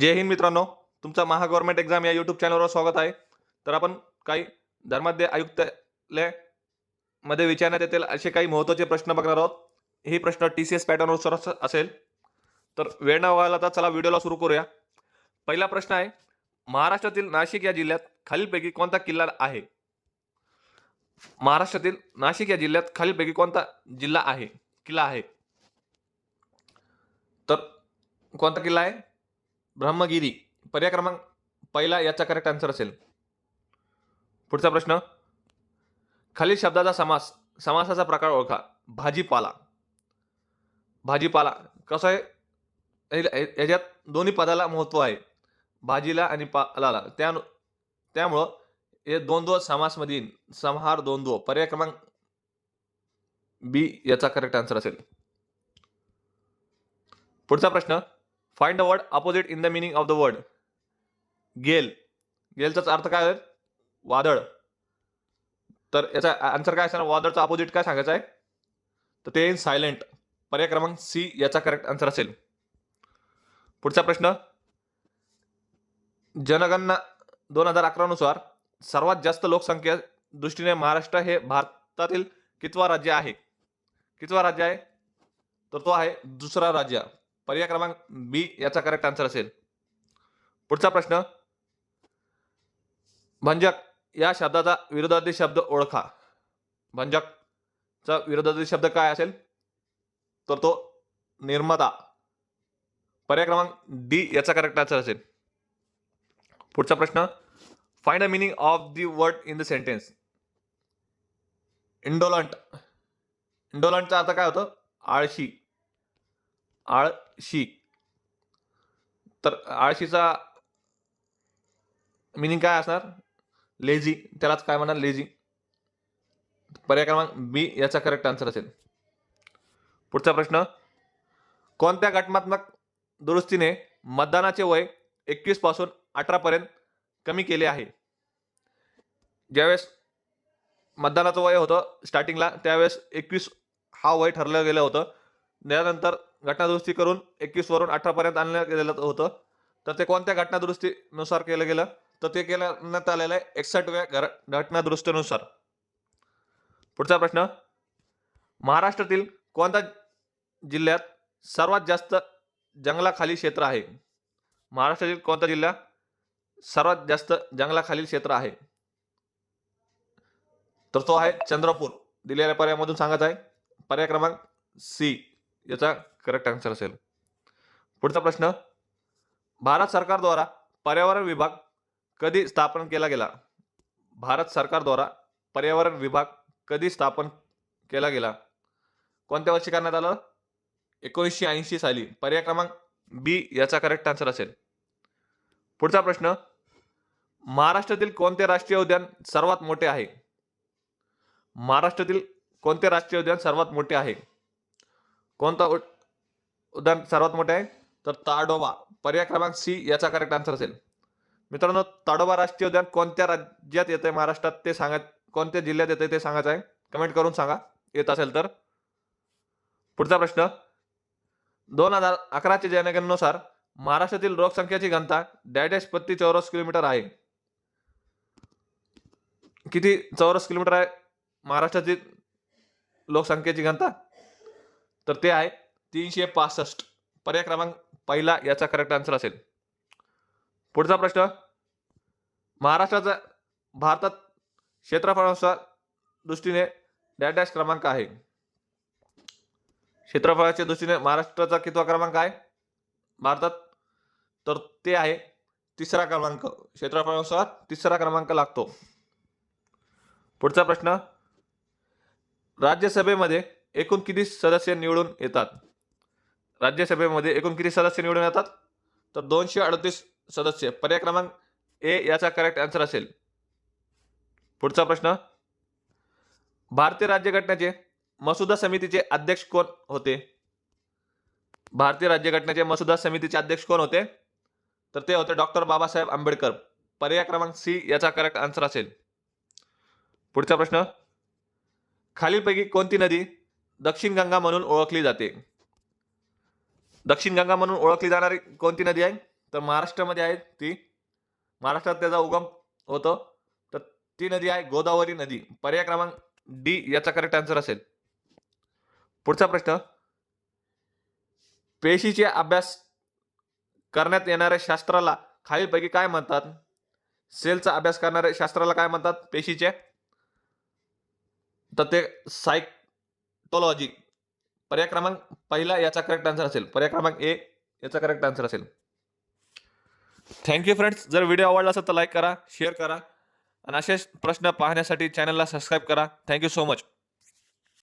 जय हिंद मित्रांनो तुमचा महा गव्हर्नमेंट एक्झाम या यूट्यूब चॅनलवर स्वागत आहे. तर आपण काही धर्माध्य आयुक्तालयमध्ये विचारण्यात येतील असे काही महत्त्वाचे प्रश्न बघणार आहोत. हे प्रश्न टी सी एस पॅटर्नवर अस- असेल. तर वेळ न व्हायला तर चला व्हिडिओला सुरू करूया. पहिला प्रश्न आहे महाराष्ट्रातील नाशिक या जिल्ह्यात खालीलपैकी कोणता किल्ला आहे? महाराष्ट्रातील नाशिक या जिल्ह्यात खालीलपैकी कोणता जिल्हा आहे? किल्ला आहे. तर कोणता किल्ला आहे? ब्रह्मगिरी. पर्याय क्रमांक पहिला याचा करेक्ट आन्सर असेल. पुढचा प्रश्न. खालील शब्दाचा समास समासाचा प्रकार ओळखा. भाजीपाला. भाजीपाला. कसं आहे? याच्यात दोन्ही पदाला महत्त्व आहे. भाजीला आणि पालाला. त्या त्यामुळं हे द्वंद्व समासमध्ये येईल संहार द्वंद्व पर्याय क्रमांक बी याचा करेक्ट आन्सर असेल. पुढचा प्रश्न. Find the word opposite in the meaning of the word gale. गेलचाच अर्थ काय आहे वादळ. तर याचा आन्सर काय असणार? वादळचा अपोजिट काय सांगायचं आहे? तर ते सायलेंट पर्याय क्रमांक सी याचा करेक्ट आन्सर असेल. पुढचा प्रश्न. जनगणना दोन हजार अकरानुसार सर्वात जास्त लोकसंख्या दृष्टीने महाराष्ट्र हे भारतातील कितवा राज्य आहे? कितवा राज्य आहे? तर तो आहे दुसरा राज्य. पर्याय क्रमांक बी याचा करेक्ट आन्सर असेल. पुढचा प्रश्न भंजक या शब्दाचा विरोधार्थी शब्द ओळखा. भंजकचा विरोधार्थी शब्द काय असेल? तर तो निर्माता. पर्याय क्रमांक डी याचा करेक्ट आन्सर असेल. पुढचा प्रश्न find a meaning of the word in the sentence indolent इंडोलंटचा अर्थ काय होतं? आळशी. आळशी. तर आळशीचा मिनिंग काय असणार? लेझी त्यालाच काय म्हणणार? लेझी पर्याय क्रमांक बी याचा करेक्ट आन्सर असेल. पुढचा प्रश्न. कोणत्या घटनात्मक दुरुस्तीने मतदानाचे वय एकवीसपासून कमी केले आहे? ज्यावेळेस मतदानाचं वय होतं स्टार्टिंगला त्यावेळेस एकवीस हा वय ठरलं गेलं होतं. त्यानंतर घटनादुरुस्ती करून एकवीस वरून अठरा पर्यंत आणलं गेलेलं होतं. तर ते कोणत्या घटनादुरुस्तीनुसार केलं गेलं? तर ते केल्यात आलेलं आहे एकसष्टव्या घर घटनादुरुस्तीनुसार. पुढचा प्रश्न. महाराष्ट्रातील कोणत्या जिल्ह्यात सर्वात जास्त जंगलाखाली क्षेत्र आहे? महाराष्ट्रातील कोणता जिल्हा सर्वात जास्त जंगलाखालील क्षेत्र आहे? तर तो आहे चंद्रपूर. दिलेल्या पर्यायामधून सांगत आहे. पर्याय क्रमांक सी. याचा करेक्ट आन्सर असेल. पुढचा प्रश्न भारत सरकारद्वारा पर्यावरण विभाग कधी स्थापन केला गेला? भारत सरकारद्वारा पर्यावरण विभाग कधी स्थापन केला गेला? कोणत्या वर्षी करण्यात आलं? एकोणीसशे ऐंशी साली. पर्याय क्रमांक बी याचा करेक्ट आन्सर असेल. पुढचा प्रश्न महाराष्ट्रातील कोणते राष्ट्रीय उद्यान सर्वात मोठे आहे? महाराष्ट्रातील कोणते राष्ट्रीय उद्यान सर्वात मोठे आहे? कोणता उद- उद्यान सर्वात मोठे आहे? तर ताडोबा पर्याय क्रमांक सी याचा करेक्ट आन्सर असेल. मित्रांनो ताडोबा राष्ट्रीय उद्यान कोणत्या राज्यात येते महाराष्ट्रात ते सांगत कोणत्या जिल्ह्यात येते ते सांगायचं आहे? कमेंट करून सांगा. येत असेल तर. पुढचा प्रश्न. दोन हजार अकराच्या जनगणनेनुसार महाराष्ट्रातील लोकसंख्येची घनता डॅडॅश पत्ती चौरस किलोमीटर आहे. किती चौरस किलोमीटर आहे? महाराष्ट्रातील लोकसंख्येची घनता? तर ते आहे तीनशे पासष्ट. पर्याय क्रमांक पहिला याचा करेक्ट आन्सर असेल. पुढचा प्रश्न. महाराष्ट्राचा भारतात क्षेत्रफळानुसार दृष्टीने डॅश डॅश क्रमांक आहे. क्षेत्रफळाच्या दृष्टीने महाराष्ट्राचा कितवा क्रमांक आहे? भारतात. तर ते आहे तिसरा क्रमांक. क्षेत्रफळानुसार तिसरा क्रमांक लागतो. पुढचा प्रश्न. राज्यसभेमध्ये एकूण किती सदस्य निवडून येतात. राज्यसभेमध्ये एकूण किती सदस्य निवडून येतात. तर दोनशे अडतीस सदस्य. पर्याय क्रमांक ए याचा करेक्ट आन्सर असेल. पुढचा प्रश्न. भारतीय राज्यघटनेचे मसुदा समितीचे अध्यक्ष कोण होते? भारतीय राज्यघटनेचे मसुदा समितीचे अध्यक्ष कोण होते? तर ते होते डॉक्टर बाबासाहेब आंबेडकर. पर्याय क्रमांक सी याचा करेक्ट आन्सर असेल. पुढचा प्रश्न. खालीलपैकी कोणती नदी दक्षिण गंगा म्हणून ओळखली जाते. दक्षिण गंगा म्हणून ओळखली जाणारी कोणती नदी आहे? तर महाराष्ट्रामध्ये आहे ती महाराष्ट्रात त्याचा उगम होतो. तर ती नदी आहे गोदावरी नदी. पर्याय क्रमांक डी याचा करेक्ट आन्सर असेल. पुढचा प्रश्न. पेशीचे अभ्यास करण्यात येणाऱ्या शास्त्राला खालीलपैकी काय म्हणतात? सेलचा अभ्यास करणाऱ्या शास्त्राला काय म्हणतात? पेशीचे? तर ते सायक टोलॉजी पर्याय क्रमांक पहिला याचा करेक्ट आन्सर असेल. पर्याय क्रमांक ए याचा करेक्ट आन्सर असेल. थँक्यू फ्रेंड्स जर व्हिडिओ आवडला असेल तर लाईक करा शेअर करा. आणि असेच प्रश्न पाहण्यासाठी चॅनलला सबस्क्राईब करा. Thank you so much